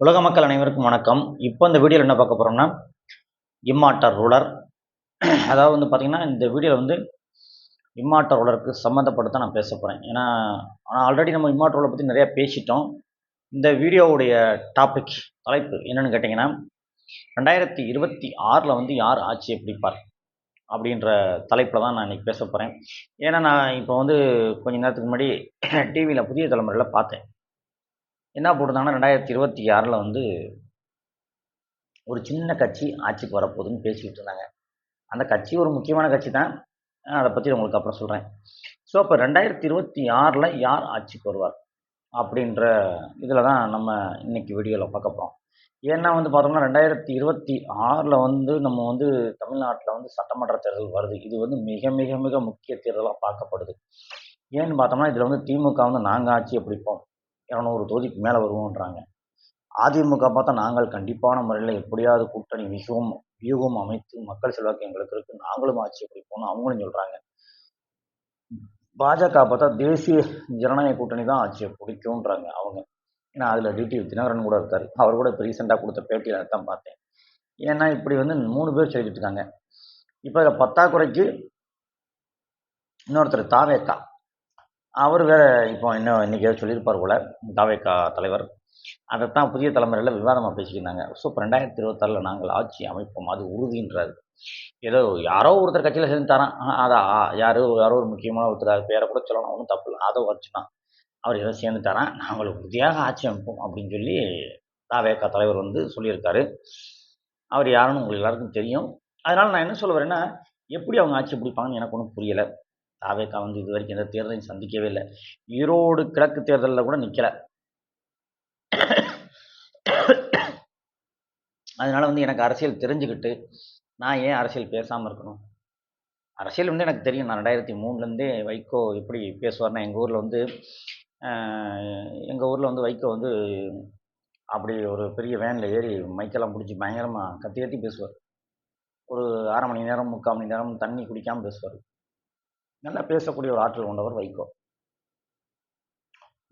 உலக மக்கள் அனைவருக்கும் வணக்கம். இப்போ இந்த வீடியோவில் என்ன பார்க்க போகிறோம்னா இம்மாட்டர் ரூலர் அதாவது வந்து பார்த்திங்கன்னா இந்த வீடியோவில் வந்து இம்மாட்டர் ரூலருக்கு சம்மந்தப்பட்டு தான் நான் பேச போகிறேன் ஏன்னா ஆனால் ஆல்ரெடி நம்ம இம்மாட்டர் ரூலரை பற்றி நிறையா பேசிட்டோம். இந்த வீடியோவுடைய டாபிக் தலைப்பு என்னென்னு கேட்டிங்கன்னா ரெண்டாயிரத்தி இருபத்தி ஆறில் வந்து யார் ஆட்சியை பிடிப்பார் அப்படின்ற தலைப்பில் தான் நான் இன்றைக்கி பேச போகிறேன் ஏன்னா நான் இப்போ வந்து கொஞ்ச நேரத்துக்கு முன்னாடி டிவியில் புதிய தலைமுறையில் பார்த்தேன். என்ன போட்டிருந்தாங்கன்னா ரெண்டாயிரத்தி இருபத்தி ஆறில் வந்து ஒரு சின்ன கட்சி ஆட்சிக்கு வரப்போகுதுன்னு பேசிக்கிட்டு இருந்தாங்க. அந்த கட்சி ஒரு முக்கியமான கட்சி தான். அதை பற்றி உங்களுக்கு அப்புறம் சொல்கிறேன் ஸோ அப்போ ரெண்டாயிரத்தி இருபத்தி ஆறில் யார் ஆட்சிக்கு வருவார்? அப்படின்ற இதில் தான் நம்ம இன்னைக்கு வீடியோவில் பார்க்க போகிறோம் ஏன்னா வந்து பார்த்தோம்னா ரெண்டாயிரத்தி இருபத்தி ஆறில் வந்து நம்ம வந்து தமிழ்நாட்டில் வந்து சட்டமன்ற தேர்தல் வருது. இது வந்து மிக மிக மிக முக்கிய தேர்தலாக பார்க்கப்படுது. ஏன்னு பார்த்தோம்னா இதில் வந்து திமுக வந்து நாங்கள் ஆட்சியை பிடிப்போம் இரநூறு தொகுதிக்கு மேலே வருவோன்றாங்க. அதிமுக பார்த்தா நாங்கள் கண்டிப்பான முறையில் எப்படியாவது கூட்டணி மிகவும் வியூகம் அமைத்து மக்கள் செல்வாக்கு எங்களுக்கு இருக்கு. நாங்களும் ஆட்சியை பிடிப்போம்னு அவங்களும் சொல்கிறாங்க பாஜக பார்த்தா தேசிய ஜனநாயக கூட்டணி தான் ஆட்சியை பிடிக்கும்ன்றாங்க அவங்க. ஏன்னா அதில் டிடிவி தினகரன் கூட இருக்கார். அவர் கூட இப்போ ரீசெண்டாக கொடுத்த பேட்டியில் தான் பார்த்தேன். ஏன்னா இப்படி வந்து மூணு பேர் சொல்லிட்டு இருக்காங்க. இப்போ இதில் பத்தாக்குறைக்கு இன்னொருத்தர் தாவேக்கா. அவர் வேறு இப்போ இன்னும் இன்றைக்கியாவது ஏதோ சொல்லியிருப்பார் போல தாவேக்கா தலைவர். அதைத்தான் புதிய தலைமுறையில் விவாதமாக பேசிக்கிருந்தாங்க ஸோ இப்போ ரெண்டாயிரத்தி இருபத்தாறில் நாங்கள் ஆட்சி அமைப்போம் அது உறுதின்றாரு. ஏதோ யாரோ ஒருத்தர் கட்சியில் சேர்ந்து தரான் அதான் யாரோ யாரோ ஒரு முக்கியமான ஒருத்தர் அது பேரை கூட சொல்லணும் ஒன்றும் தப்பு இல்லை. அதை வச்சு தான் அவர் ஏதோ சேர்ந்துட்டாரான் நாங்கள் உறுதியாக ஆட்சி அமைப்போம் அப்படின்னு சொல்லி தாவேக்கா தலைவர் வந்து சொல்லியிருக்காரு. அவர் யாருன்னு உங்களுக்கு எல்லாருக்கும் தெரியும். அதனால் நான் என்ன சொல்ல வரேன்னா எப்படி அவங்க ஆட்சி பிடிப்பாங்கன்னு எனக்கு ஒன்றும் புரியலை. தாவேக்கா வந்து இது வரைக்கும் எந்த தேர்தலையும் சந்திக்கவே இல்லை. ஈரோடு கிழக்கு தேர்தலில் கூட நிற்கலை அதனால் வந்து எனக்கு அரசியல் தெரிஞ்சுக்கிட்டு நான் ஏன் அரசியல் பேசாமல் இருக்கணும்? அரசியல் வந்து எனக்கு தெரியும். நான் ரெண்டாயிரத்தி மூணுலேருந்தே வைகோ எப்படி பேசுவார்னா எங்கள் ஊரில் வந்து எங்கள் ஊரில் வந்து வைகோ வந்து அப்படி ஒரு பெரிய வேனில் ஏறி மைக்கெல்லாம் பிடிச்சி பயங்கரமாக கத்தி கத்தி பேசுவார். ஒரு அரை மணி நேரம் முக்கால் மணி நேரம் தண்ணி குடிக்காமல் பேசுவார். நல்லா பேசக்கூடிய ஒரு ஆற்றல் கொண்டவர் வைகோ.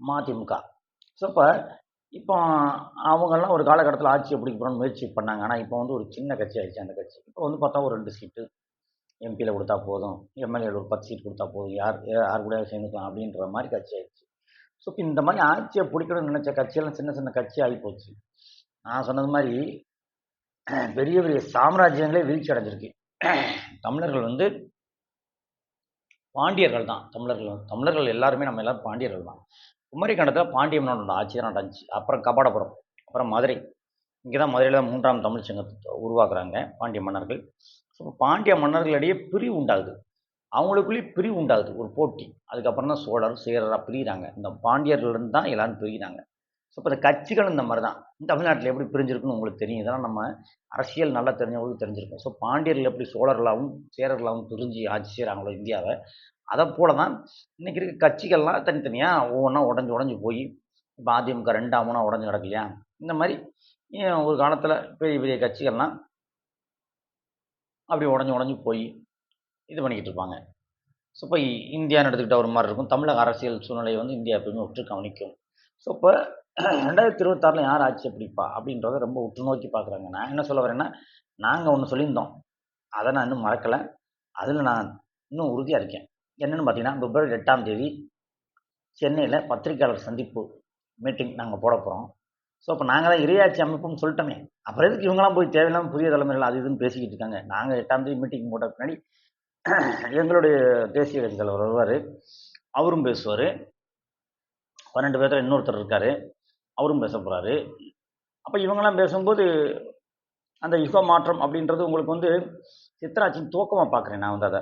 மதிமுக. ஸோ இப்போ இப்போ அவங்கெல்லாம் ஒரு காலகட்டத்தில் ஆட்சியை எப்படி போகணும்னு முயற்சி பண்ணாங்க. ஆனால் இப்போ வந்து ஒரு சின்ன கட்சி ஆயிடுச்சு அந்த கட்சி. இப்போ வந்து பார்த்தா ஒரு ரெண்டு சீட்டு எம்பியில் கொடுத்தா போதும் எம்எல்ஏல ஒரு பத்து சீட் கொடுத்தா போதும் யார் யார் கூட சேர்ந்துக்கலாம் அப்படின்ற மாதிரி கட்சி ஆயிடுச்சு. ஸோ இப்போ இந்த மாதிரி ஆட்சியை பிடிக்கணும்னு நினச்ச கட்சியெல்லாம் சின்ன சின்ன கட்சி ஆகி போச்சு. நான் சொன்னது மாதிரி பெரிய பெரிய சாம்ராஜ்யங்களே வீழ்ச்சி அடைஞ்சிருக்கு. தமிழர்கள் வந்து பாண்டியர்கள் தான். தமிழர்கள் தமிழர்கள் எல்லாருமே நம்ம எல்லாரும் பாண்டியர்கள் தான். குமரி கண்டத்தில் பாண்டிய மன்னனோட ஆட்சி தான் நடந்துச்சு. அப்புறம் கபாடபுரம் அப்புறம் மதுரை. இங்கே தான் மதுரையில் தான் மூன்றாம் தமிழ் சங்கத்தை உருவாக்குறாங்க பாண்டிய மன்னர்கள். ஸோ பாண்டிய மன்னர்களிடையே பிரிவு உண்டாகுது. அவங்களுக்குள்ளேயே பிரிவு உண்டாகுது. ஒரு போட்டி. அதுக்கப்புறம் தான் சோழர் சேரராக பிரிகிறாங்க இந்த பாண்டியர்கள்லேருந்து தான் எல்லாரும் பிரிகிறாங்க ஸோ இப்போ இந்த கட்சிகள் இந்த மாதிரி தான் தமிழ்நாட்டில் எப்படி பிரிஞ்சிருக்குன்னு உங்களுக்கு தெரியும். இதெல்லாம் நம்ம அரசியல் நல்லா தெரிஞ்சவங்களுக்கு தெரிஞ்சிருக்கும். ஸோ பாண்டியர்கள் எப்படி சோழர்களாகவும் சேரர்களாகவும் பிரிஞ்சு ஆட்சி செய்கிறாங்களோ இந்தியாவை அதை போல தான் இன்றைக்கி இருக்க கட்சிகள்லாம் தனித்தனியாக ஒவ்வொன்றா உடஞ்சி உடஞ்சி போய் இப்போ அதிமுக ரெண்டாம் மூணாக உடஞ்சி கிடக்கலையா? இந்த மாதிரி ஒரு காலத்தில் பெரிய பெரிய கட்சிகள்லாம் அப்படி உடஞ்சி உடஞ்சி போய் இது பண்ணிக்கிட்டு இருப்பாங்க. ஸோ இப்போ இந்தியான்னு எடுத்துக்கிட்ட ஒரு மாதிரி இருக்கும். தமிழக அரசியல் சூழ்நிலையை வந்து இந்தியா எப்பவுமே உற்று கவனிக்கும் ஸோ இப்போ ரெண்டாயிரத்தி இருபத்தாறில் யார் ஆட்சி அப்படிப்பா அப்படின்றத ரொம்ப உற்று நோக்கி பார்க்குறாங்க நான் என்ன சொல்ல வரேன்னா நாங்கள் ஒன்று சொல்லியிருந்தோம். அதை நான் இன்னும் மறக்கலை. அதில் நான் இன்னும் உறுதியாக இருக்கேன். என்னென்னு பார்த்தீங்கன்னா பிப்ரவரி எட்டாம் தேதி சென்னையில் பத்திரிகையாளர் சந்திப்பு மீட்டிங் நாங்கள் போட போகிறோம் ஸோ இப்போ நாங்கள் தான் இரையாட்சி அமைப்புன்னு சொல்லிட்டோமே. அப்புறம் எதுக்கு இவங்களாம் போய் தேவையில்லாமல் புதிய தலைமுறையில் அது இதுன்னு பேசிக்கிட்டு இருக்காங்க? நாங்கள் எட்டாம் தேதி மீட்டிங் போட்ட பின்னாடி எங்களுடைய தேசிய கட்சி தலைவர் வருவார். அவரும் பேசுவார். பன்னெண்டு பேர்த்தில் இன்னொருத்தர் இருக்கார். அவரும் பேச போகிறாரு அப்போ இவங்கெல்லாம் பேசும்போது அந்த யுக மாற்றம் அப்படின்றது உங்களுக்கு வந்து சித்தராட்சியின் துவக்கமாக பார்க்குறேன் நான் வந்து அதை.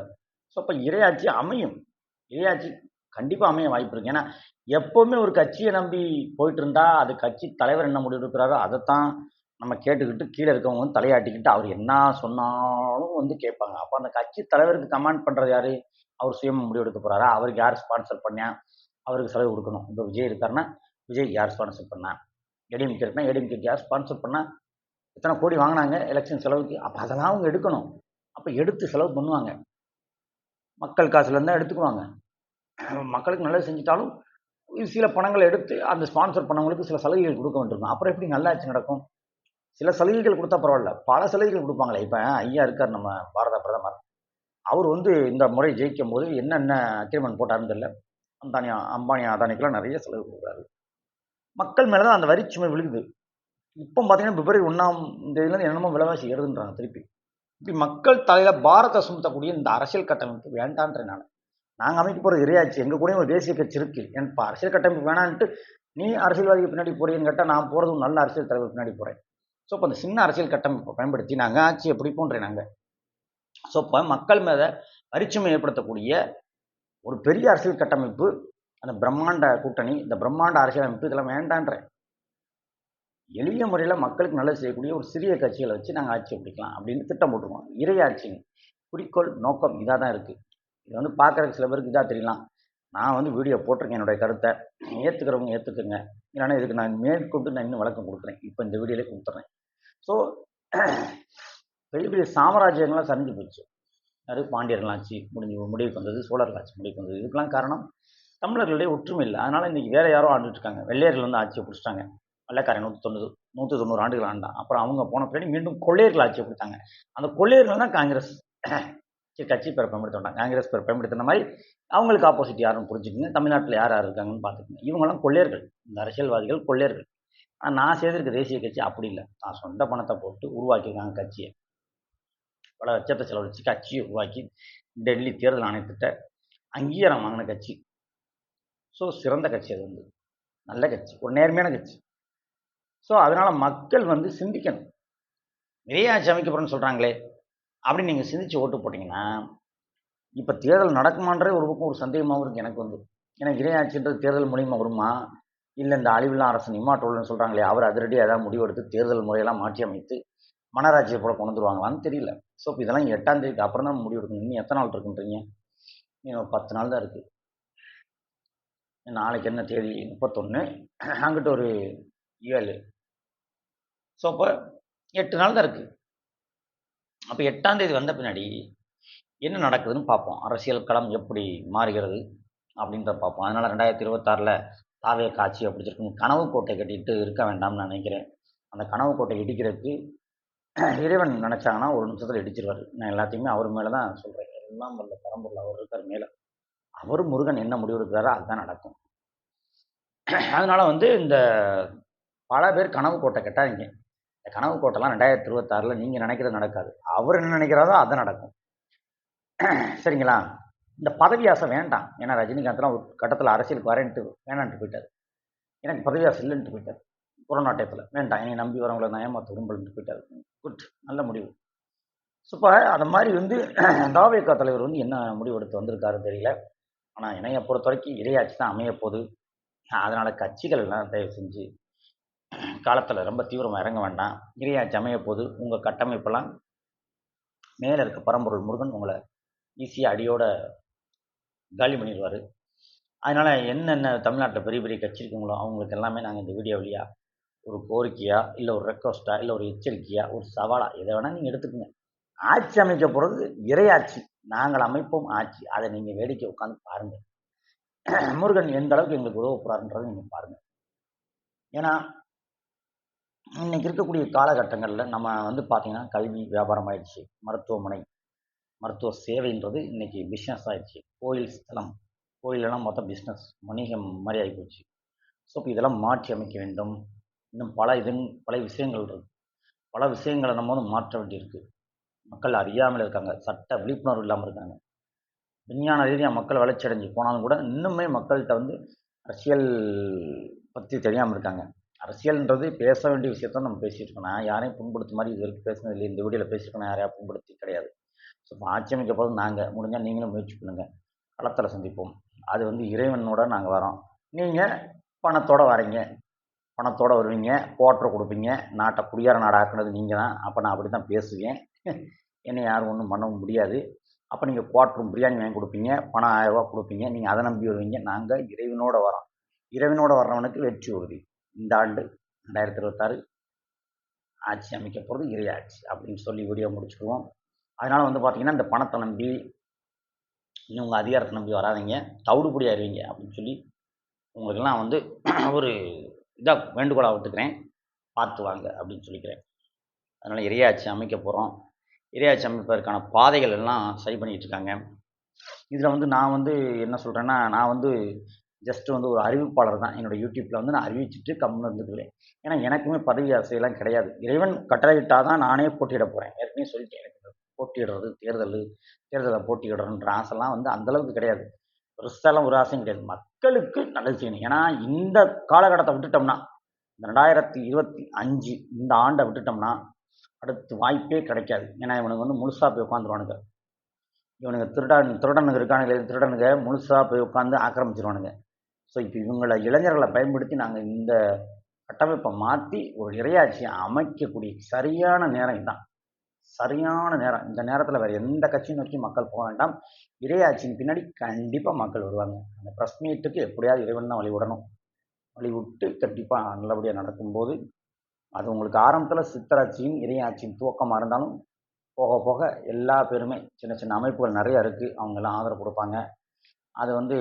ஸோ அப்போ இரையாட்சி அமையும். இரையாட்சி கண்டிப்பாக அமைய வாய்ப்பு இருக்குது ஏன்னா எப்போவுமே ஒரு கட்சியை நம்பி போயிட்டு இருந்தா அது கட்சி தலைவர் என்ன முடிவு எடுக்கிறாரோ அதைத்தான் நம்ம கேட்டுக்கிட்டு கீழே இருக்கவங்க வந்து தலையாட்டிக்கிட்டு அவர் என்ன சொன்னாலும் வந்து கேட்பாங்க. அப்போ அந்த கட்சி தலைவருக்கு கமாண்ட் பண்ணுறது யார்? அவர் சுயமாக முடிவு எடுக்க போகிறாரா அவருக்கு யார் ஸ்பான்சர் பண்ணா அவருக்கு செலவு கொடுக்கணும். இப்போ விஜய் இருக்காருன்னா விஜய் யார் ஸ்பான்சர் பண்ணா? ஏடிஎம்கே இருக்குன்னா ஏடிஎம்கேக்கு யார் ஸ்பான்சர் பண்ணா? எத்தனை கோடி வாங்கினாங்க? எலெக்ஷன் செலவுக்கு. அப்போ அதெல்லாம் அவங்க எடுக்கணும். அப்போ எடுத்து செலவு பண்ணுவாங்க. மக்கள் காசுலேருந்து தான் எடுத்துக்குவாங்க. மக்களுக்கு நல்லது செஞ்சிட்டாலும் சில பணங்களை எடுத்து அந்த ஸ்பான்சர் பண்ணவங்களுக்கு சில சலுகைகள் கொடுக்க வேண்டியிருக்கும். அப்புறம் எப்படி நல்லாச்சு நடக்கும்? சில சலுகைகள் கொடுத்தா பரவாயில்ல. பல சலுகைகள் கொடுப்பாங்களே. இப்போ ஐயா இருக்கார் நம்ம பாரத பிரதமர். அவர் வந்து இந்த முறை ஜெயிக்கும் போது என்னென்ன அக்ரிமெண்ட் போட்டாருன்னு தெரியல. அந்தானி அம்பானி அதானிக்கெல்லாம் நிறைய செலவு கொடுக்குறாரு. மக்கள் மேலே தான் அந்த வரிச்சுமை விழுகுது. இப்போ பார்த்தீங்கன்னா பிப்ரவரி ஒன்றாம் தேதியிலேருந்து என்னென்னமோ விலைவாசி ஏறுதுன்றாங்க திருப்பி. இப்படி மக்கள் தலையில் பாரத சுமத்தக்கூடிய இந்த அரசியல் கட்டமைப்பு வேண்டான்றேன் நான். நாங்கள் அமைக்க போகிற இரையாச்சு. எங்கள் கூடயும் ஒரு தேசிய கட்சி இருக்குது என் இப்போ அரசியல் கட்டமைப்பு வேணான்ட்டு நீ அரசியல்வாதிக்கு பின்னாடி போறீங்கன்னு கேட்டால் நான் போகிறதும் நல்ல அரசியல் தலைவர் பின்னாடி போகிறேன் ஸோ இப்போ அந்த சின்ன அரசியல் கட்டமைப்பை பயன்படுத்தி நாங்கள் ஆட்சியை பிடிப்போன்றேன் நாங்கள் ஸோ இப்போ மக்கள் மேலே பரிச்சுமை ஏற்படுத்தக்கூடிய ஒரு பெரிய அரசியல் கட்டமைப்பு அந்த பிரம்மாண்ட கூட்டணி இந்த பிரம்மாண்ட அரசியல் அமைப்பு இதெல்லாம் வேண்டான்றேன். எளிய முறையில் மக்களுக்கு நல்லது செய்யக்கூடிய ஒரு சிறிய கட்சிகளை வச்சு நாங்கள் ஆட்சியை பிடிக்கலாம் அப்படின்னு திட்டம் போட்டுருக்கோம். இறையாட்சிங்க குறிக்கோள் நோக்கம் இதாக தான் இருக்குது இது வந்து பார்க்குறதுக்கு சில பேருக்கு இதாக தெரியலாம். நான் வந்து வீடியோ போட்டிருக்கேன் என்னுடைய கருத்தை. ஏற்றுக்கிறவங்க ஏற்றுக்குங்க இல்லைன்னா இதுக்கு நான் மேற்கொண்டு நான் இன்னும் விளக்கம் கொடுக்குறேன். இப்போ இந்த வீடியோலே கொடுத்துட்றேன் ஸோ பெரிய பெரிய சாம்ராஜ்யங்கள்லாம் சரிஞ்சு போச்சு. அது பாண்டியர்கள் ஆட்சி முடிஞ்சு முடிவுக்கு வந்தது சோழர்கள் ஆட்சி முடிவுக்கு வந்தது. இதுக்கெல்லாம் காரணம் தமிழர்களுடைய ஒற்றுமை இல்லை அதனால் இன்றைக்கி வேறு யாரோ ஆண்டுட்டு இருக்காங்க வெள்ளையர்கள் வந்து ஆட்சியை பிடிச்சிட்டாங்க. வெள்ளைக்காரன் நூற்றி தொண்ணூறு நூற்றி தொண்ணூறு ஆண்டுகள் ஆண்டான். அப்புறம் அவங்க போன பின்னாடி மீண்டும் கொள்ளையர்கள் ஆட்சியை கொடுத்தாங்க அந்த கொள்ளையர்கள் தான் காங்கிரஸ். கட்சி பேர் பயன்படுத்தினாங்க காங்கிரஸ் பேர் பயன்படுத்தின மாதிரி அவங்களுக்கு ஆப்போசிட் யாருன்னு புரிஞ்சுக்கோங்க. தமிழ்நாட்டில் யார் யார் இருக்காங்கன்னு பார்த்துக்கங்க. இவங்கெல்லாம் கொள்ளையர்கள். இந்த அரசியல்வாதிகள் கொள்ளையர்கள். ஆனால் நான் செய்திருக்க தேசிய கட்சி அப்படி இல்லை. நான் சொந்த பணத்தை போட்டு உருவாக்கியிருக்காங்க கட்சியை. பல லட்சத்தை செலவழித்து கட்சியை உருவாக்கி டெல்லி தேர்தல் ஆணையத்திட்ட அங்கீகாரம் வாங்கின கட்சி. ஸோ சிறந்த கட்சி அது வந்து. நல்ல கட்சி. ஒரு நேர்மையான கட்சி. ஸோ அதனால் மக்கள் வந்து சிந்திக்கணும். நிறையாட்சி அமைக்கப்படுறேன்னு சொல்கிறாங்களே அப்படின்னு நீங்கள் சிந்திச்சு ஓட்டு போட்டிங்கன்னா இப்போ தேர்தல் நடக்குமான்றே ஒரு பக்கம் ஒரு சந்தேகமாகவும் இருக்குது எனக்கு வந்து. ஏன்னா இறையாட்சின்றது தேர்தல் மூலியமாக வருமா? இல்லை இந்த அழிவுலாம் அரசு நிம்மாட்டோல்னு சொல்கிறாங்களே அவர் அதிரடியாக ஏதாவது முடிவெடுத்து தேர்தல் முறையெல்லாம் மாற்றி அமைத்து மனராட்சியை போல கொண்டு வந்துருவாங்களான்னு தெரியல. ஸோ இப்போ இதெல்லாம் எட்டாம் தேதிக்கு அப்புறம் தான் முடிவு எடுக்கணும். இன்னும் எத்தனை நாள் இருக்குன்றீங்க? இன்னும் பத்து நாள் தான் இருக்குது நாளைக்கு என்ன தேதி? முப்பத்தொன்று அங்கிட்ட ஒரு ஏழு. ஸோ அப்போ எட்டு நாள் தான் இருக்குது அப்போ எட்டாம் தேதி வந்த பின்னாடி என்ன நடக்குதுன்னு பார்ப்போம். அரசியல் களம் எப்படி மாறுகிறது அப்படின்றத பார்ப்போம். அதனால் ரெண்டாயிரத்தி இருபத்தாறில் தாவே காட்சி அப்படி கனவு கோட்டை கட்டிட்டு இருக்க வேண்டாம்னு நான் நினைக்கிறேன். அந்த கனவு கோட்டை இடிக்கிறதுக்கு இறைவன் நினச்சாங்கன்னா ஒரு நிமிஷத்தில் இடிச்சிருவார். நான் எல்லாத்தையுமே அவர் மேலே தான் சொல்கிறேன் எல்லாம் வல்ல பரம்பொருள் அவர் இருக்கார் மேலே. அவர் முருகன் என்ன முடிவு எடுக்கிறாரோ அதுதான் நடக்கும். அதனால் வந்து இந்த பல பேர் கனவு கோட்டை கட்டாதீங்க. இந்த கனவு கோட்டைலாம் ரெண்டாயிரத்தி இருபத்தாறில் நீங்கள் நினைக்கிறது நடக்காது. அவர் என்ன நினைக்கிறாரோ அது நடக்கும். சரிங்களா? இந்த பதவி ஆசை வேண்டாம். ஏன்னா ரஜினிகாந்த்லாம் ஒரு கட்டத்தில் அரசியலுக்கு வரேன்ட்டு வேணான்ட்டு போயிட்டார். எனக்கு பதவி ஆசை இல்லைன்ட்டு போயிட்டார். கொரோனா டயத்தில் வேண்டாம். என்னை நம்பி வரவங்களை நான் ஏமாற்ற விரும்பலன்ட்டு போயிட்டார். குட். நல்ல முடிவு. இப்போ அதை மாதிரி வந்து தாவேக்கா தலைவர் வந்து என்ன முடிவு எடுத்து வந்திருக்காருன்னு தெரியல. ஆனால் இணைய பொறுத்த வரைக்கும் இடையாட்சி தான் அமைய போகுது. அதனால் கட்சிகள் எல்லாம் தயவு செஞ்சு காலத்தில் ரொம்ப தீவிரமாக இறங்க வேண்டாம். இறையாட்சி அமைய போது உங்கள் கட்டமைப்பெல்லாம் மேலே இருக்க பரம்பொருள் முருகன் உங்களை ஈஸியாக அடியோட காலி பண்ணிடுவார். அதனால் என்னென்ன தமிழ்நாட்டில் பெரிய பெரிய கட்சி இருக்குங்களோ அவங்களுக்கு எல்லாமே நாங்கள் இந்த வீடியோ வழியாக ஒரு கோரிக்கையா இல்லை ஒரு ரெக்வஸ்ட்டாக இல்லை ஒரு எச்சரிக்கையாக ஒரு சவாலாக எதை வேணால் நீங்கள் எடுத்துக்கோங்க. ஆட்சி அமைக்க போகிறது இறையாட்சி நாங்கள் அமைப்போம் ஆட்சி. அதை நீங்கள் வேடிக்கை உட்காந்து பாருங்கள். முருகன் எந்த அளவுக்கு எங்களுக்கு உதவ போறாருன்றதை நீங்கள் பாருங்கள். ஏன்னா இன்னைக்கு இருக்கக்கூடிய காலகட்டங்களில் நம்ம வந்து பார்த்திங்கன்னா கல்வி வியாபாரம் ஆயிடுச்சு மருத்துவமனை மருத்துவ சேவைன்றது இன்னைக்கு பிஸ்னஸ் ஆயிடுச்சு. கோயில் ஸ்தலம் கோயிலெல்லாம் மொத்தம் பிஸ்னஸ் வணிகம் மாதிரி ஆகிப்போச்சு ஸோ இப்போ இதெல்லாம் மாற்றி அமைக்க வேண்டும். இன்னும் பல இது பல விஷயங்கள் இருக்குது பல விஷயங்களை நம்ம வந்து மாற்ற வேண்டியிருக்கு. மக்கள் அறியாமல் இருக்காங்க. சட்ட விழிப்புணர்வு இல்லாமல் இருக்காங்க. விஞ்ஞான ரீதியாக மக்கள் வளர்ச்சி அடைஞ்சு போனாலும் கூட இன்னுமே மக்கள்கிட்ட வந்து அரசியல் பற்றி தெரியாமல் இருக்காங்க. அரசியல்ன்றது பேச வேண்டிய விஷயத்த நம்ம பேசிகிட்டு இருக்கோம். நான் யாரையும் புண்படுத்த மாதிரி இது வரைக்கும் பேசினது இல்லை இந்த வீடியோவில் பேசியிருக்கோம் யாரையா புண்படுத்தி கிடையாது. ஸோ இப்போ ஆட்சி நாங்கள் முடிஞ்சால் நீங்களும் முயற்சி பண்ணுங்கள் களத்தில் சந்திப்போம். அது வந்து இறைவனோட நாங்கள் வரோம். நீங்கள் பணத்தோடு வரீங்க. பணத்தோடு வருவீங்க போட்டரை கொடுப்பீங்க. நாட்டை குடியார நாடு ஆக்குனது நீங்கள் தான் அப்போ நான் அப்படி தான் பேசுவேன். என்னை யாரும் ஒன்றும் பண்ணவும் முடியாது. அப்போ நீங்கள் குவாட்டரும் பிரியாணி வாங்கி கொடுப்பீங்க. பணம் ஆயிரரூபா கொடுப்பீங்க. நீங்கள் அதை நம்பி வருவீங்க. நாங்கள் இறைவனோட வரோம் இறைவனோட வர்றவனுக்கு வெற்றி உறுதி. இந்த ஆண்டு ரெண்டாயிரத்தி இருபத்தாறு ஆட்சி அமைக்க போகிறது இறை ஆட்சி அப்படின்னு சொல்லி வீடியோ முடிச்சுக்குவோம் அதனால் வந்து பார்த்திங்கன்னா இந்த பணத்தை நம்பி இன்னும் உங்கள் அதிகாரத்தை நம்பி வராதிங்க. தவிடுபடி ஆயிடுவீங்க அப்படின்னு சொல்லி உங்களுக்கெல்லாம் வந்து ஒரு இதாக வேண்டுகோளாக விட்டுக்கிறேன் பார்த்து வாங்க அப்படின்னு சொல்லிக்கிறேன். அதனால் இரையாட்சி அமைக்க போகிறோம் இரையாட்சி அமைப்பதற்கான பாதைகள் எல்லாம் சரி பண்ணிகிட்டு இருக்காங்க. இதில் வந்து நான் வந்து என்ன சொல்கிறேன்னா நான் வந்து ஜஸ்ட் வந்து ஒரு அறிவிப்பாளர் தான். என்னோடய யூடியூப்பில் வந்து நான் அறிவிச்சிட்டு கம்முன்னு இருந்துக்குவேன் ஏன்னா எனக்குமே பதவி ஆசையெல்லாம் கிடையாது. இறைவன் கட்டளையிட்டால் தான் நானே போட்டியிட போகிறேன் ஏற்கனவே சொல்லிட்டேன் எனக்கு போட்டியிடுறது தேர்தல் தேர்தலில் போட்டியிடுறன்ற ஆசைலாம் வந்து அந்தளவுக்கு கிடையாது. பெருசாலாம் ஒரு ஆசையும் கிடையாது மக்களுக்கு நல்லது செய்யணும். ஏன்னா இந்த காலகட்டத்தை விட்டுட்டோம்னா இந்த ரெண்டாயிரத்தி இருபத்தி அஞ்சு இந்த ஆண்டை விட்டுட்டோம்னா அடுத்து வாய்ப்பே கிடைக்காது. ஏன்னா இவனுக்கு வந்து முழுசாக போய் உட்காந்துருவானுங்க. இவனுங்க திருடன் திருடனுங்க இருக்கானுங்க திருடனுங்க முழுசாக போய் உட்காந்து ஆக்கிரமிச்சிருவானுங்க. ஸோ இப்போ இவங்களை இளைஞர்களை பயன்படுத்தி நாங்கள் இந்த கட்டமைப்பை மாற்றி ஒரு இறையாட்சியை அமைக்கக்கூடிய சரியான நேரம் இதுதான். சரியான நேரம். இந்த நேரத்தில் வேறு எந்த கட்சியும் நோக்கி மக்கள் போக வேண்டாம். இரையாட்சியின் பின்னாடி கண்டிப்பாக மக்கள் வருவாங்க. அந்த ப்ரெஸ் மீட்டுக்கு எப்படியாவது இறைவன் தான் வழி விடணும் வழி விட்டு கண்டிப்பாக நல்லபடியாக நடக்கும்போது அது உங்களுக்கு ஆரம்பத்தில் சித்தராட்சியும் இறையாட்சியும் துவக்கமாக இருந்தாலும் போக போக எல்லா பேருமே சின்ன சின்ன அமைப்புகள் நிறையா இருக்குது அவங்கெல்லாம் ஆதரவு கொடுப்பாங்க. அது வந்து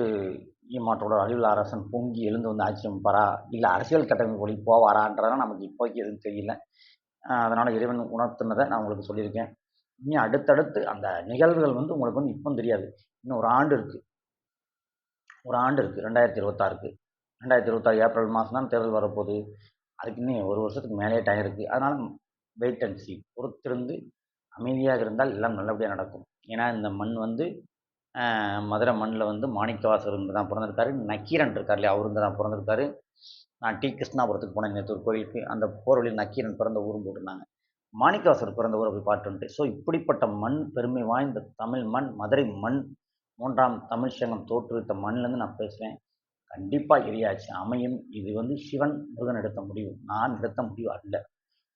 ஈமாட்டோட அழிவில் அரசன் பொங்கி எழுந்து வந்து ஆட்சி அமைப்பாரா இல்லை அரசியல் கட்டமைப்பு வழி போவாரான்றதெல்லாம் நமக்கு இப்போதைக்கு எதுவும் தெரியல. அதனால் இறைவன் உணர்த்தினதை நான் உங்களுக்கு சொல்லியிருக்கேன். இனி அடுத்தடுத்து அந்த நிகழ்வுகள் வந்து உங்களுக்கு வந்து இப்போ தெரியாது. இன்னும் ஒரு ஆண்டு இருக்குது ஒரு ஆண்டு இருக்குது ரெண்டாயிரத்தி இருபத்தாறுக்கு. ரெண்டாயிரத்தி இருபத்தாறு ஏப்ரல் மாதம் தான் தேர்தல் வரப்போகுது. அதுக்கு இன்னும் ஒரு வருஷத்துக்கு மேலே டைம் இருக்குது அதனால் வெயிட் அண்ட் சி பொறுத்திருந்து அமைதியாக இருந்தால் எல்லாம் நல்லபடியாக நடக்கும். ஏன்னா இந்த மண் வந்து மதுரை மண்ணில் வந்து மாணிக்கவாசர் இங்கே தான் பிறந்திருக்காரு. நக்கீரன் இருக்கார் இல்லையா? அவருங்க தான் பிறந்திருக்காரு. நான் டி. கிருஷ்ணாபுரத்துக்கு போனேன். நேற்று ஒரு கோயிலுக்கு அந்த போர் வழியில் நக்கீரன் பிறந்த ஊரும் போட்டிருந்தாங்க. மாணிக்கவாசர் பிறந்த ஊரை போய் பாட்டு ஸோ இப்படிப்பட்ட மண் பெருமை வாய்ந்த தமிழ் மண் மதுரை மண் மூன்றாம் தமிழ் சங்கம் தோற்றுவித்த மண்ணிலேருந்து நான் பேசுகிறேன் கண்டிப்பாக எரியாச்சு அமையும். இது வந்து சிவன் முருகன் எடுத்த முடிவு. நான் எடுத்த முடிவு அல்ல.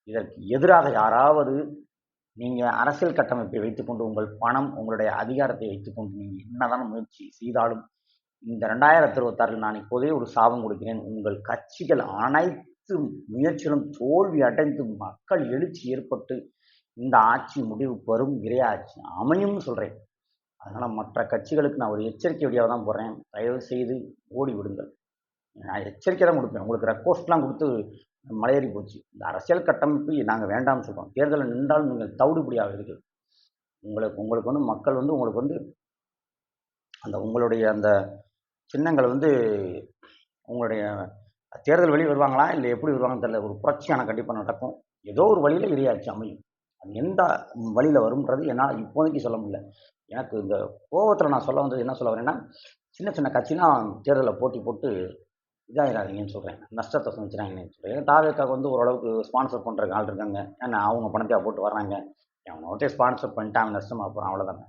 இதற்கு எதிராக யாராவது நீங்கள் அரசியல் கட்டமைப்பை வைத்துக்கொண்டு உங்கள் பணம் உங்களுடைய அதிகாரத்தை வைத்துக்கொண்டு நீங்கள் என்னதான் முயற்சி செய்தாலும் இந்த ரெண்டாயிரத்தி இருபத்தாறில் நான் இப்போதே ஒரு சாபம் கொடுக்கிறேன். உங்கள் கட்சிகள் அனைத்து முயற்சிகளும் தோல்வி அடைந்து மக்கள் எழுச்சி ஏற்பட்டு இந்த ஆட்சி முடிவு பெறும் இரையாட்சி அமையும்னு சொல்கிறேன் அதனால் மற்ற கட்சிகளுக்கு நான் ஒரு எச்சரிக்கை வழியாக தான் போடுறேன் தயவு செய்து ஓடி விடுங்கள். நான் எச்சரிக்கை தான் கொடுப்பேன். உங்களுக்கு ரெக்வஸ்ட்லாம் கொடுத்து மலையேறி போச்சு. இந்த அரசியல் கட்டமைப்பு நாங்கள் வேண்டாம்னு சொல்கிறோம் தேர்தலில் நின்றாலும் நீங்கள் தவிடுபடியாக இருக்கிறது உங்களுக்கு உங்களுக்கு வந்து மக்கள் வந்து உங்களுக்கு வந்து அந்த உங்களுடைய அந்த சின்னங்கள் வந்து உங்களுடைய தேர்தல் வழி வருவாங்களா? இல்லை எப்படி வருவாங்கன்னு தெரியல. ஒரு புரட்சியான கண்டிப்பாக நடக்கும். ஏதோ ஒரு வழியில் இரையாச்சு அமையும். அது எந்த வழியில் வரும்ன்றது என்னால் இப்போதைக்கு சொல்ல முடியல. எனக்கு இந்த கோபத்தில் நான் சொல்ல வந்தது என்ன சொல்ல வரேன்னா சின்ன சின்ன கட்சினா தேர்தலில் போட்டி போட்டு இதாகிடாதீங்கன்னு சொல்கிறேன் நஷ்டத்தை சந்திச்சிடாங்கன்னு சொல்கிறேன் ஏன்னா வந்து ஓரளவுக்கு ஸ்பான்சர் பண்ணுறதுக்கு ஆள் இருக்காங்க. ஏன்னா அவங்க பணத்தையாக போட்டு வர்றாங்க. அவனோட்டே ஸ்பான்சர் பண்ணிட்டாங்க நஷ்டமாக போகிறான் அவ்வளோதானே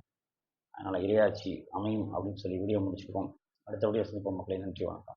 அதனால் இரையாட்சி அமையும் அப்படின்னு சொல்லி வீடியோ முடிச்சுக்கிறோம் அடுத்த வீடியோ சந்திப்போம் மக்களை. நன்றி வணக்கம்.